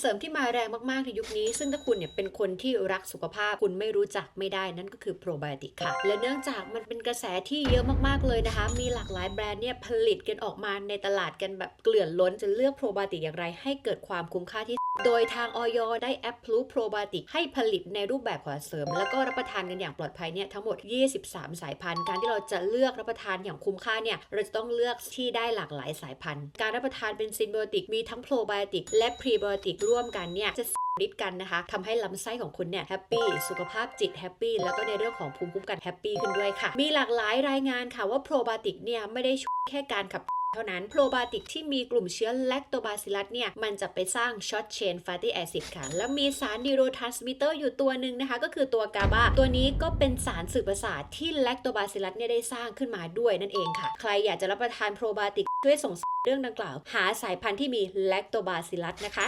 เสริมที่มาแรงมากๆในยุคนี้ ซึ่งถ้าคุณเนี่ยเป็นคนที่รักสุขภาพคุณไม่รู้จักไม่ได้นั่นก็คือโปรไบโอติกค่ะ และเนื่องจากมันเป็นกระแสที่เยอะมากๆเลยนะคะ มีหลากหลายแบรนด์เนี่ยผลิตกันออกมาในตลาดกันแบบเกลื่อนล้นจะเลือกโปรไบโอติกอย่างไร ให้เกิดความคุ้มค่าที่โดยทางออยได้แอปพลูโปรไบโอติกให้ผลิตในรูปแบบของอาหารเสริม แล้วก็รับประทานกันอย่างปลอดภัยเนี่ยทั้งหมด 23 สายพันธุ์ การที่เราจะเลือกรับประทานอย่างคุ้มค่าเนี่ยเราจะต้องเลือกที่ได้หลากหลายสายพันธุ์ การรับประทานเป็นซินไบโอติกมีทั้งโปรไบโอติกและพรีไบโอติกร่วมกันเนี่ยจะฤทธิ์กันนะคะทำให้ลำไส้ของคุณเนี่ยแฮปปี้สุขภาพจิตแฮปปี้แล้วก็ในเรื่องของภูมิคุ้มกันแฮปปี้ขึ้นด้วยค่ะ มีหลากหลายรายงานค่ะว่าโปรไบโอติกเนี่ยไม่ได้ช่วยแค่การขับเท่านั้นโปรไบโอติกที่มีกลุ่มเชื้อแลคโตบาซิลัสเนี่ย มันจะไปสร้างช็อตเชนฟ a ต t ี a แอซิดค่ะ แล้วมีสารนิโรทรานสมิเตอร์อยู่ตัวหนึ่งนะคะ ก็คือตัวกาบาตัวนี้ก็เป็นสารสื่อประสาทที่แลคโตบาซิลัสเนี่ยได้สร้างขึ้นมาด้วยนั่นเองค่ะ ใครอยากจะรับประทานโปรไบโอติกช่วยส่งเรื่องดังกล่าว หาสายพันธุ์ที่มีแลคโตบาซิลัสนะคะ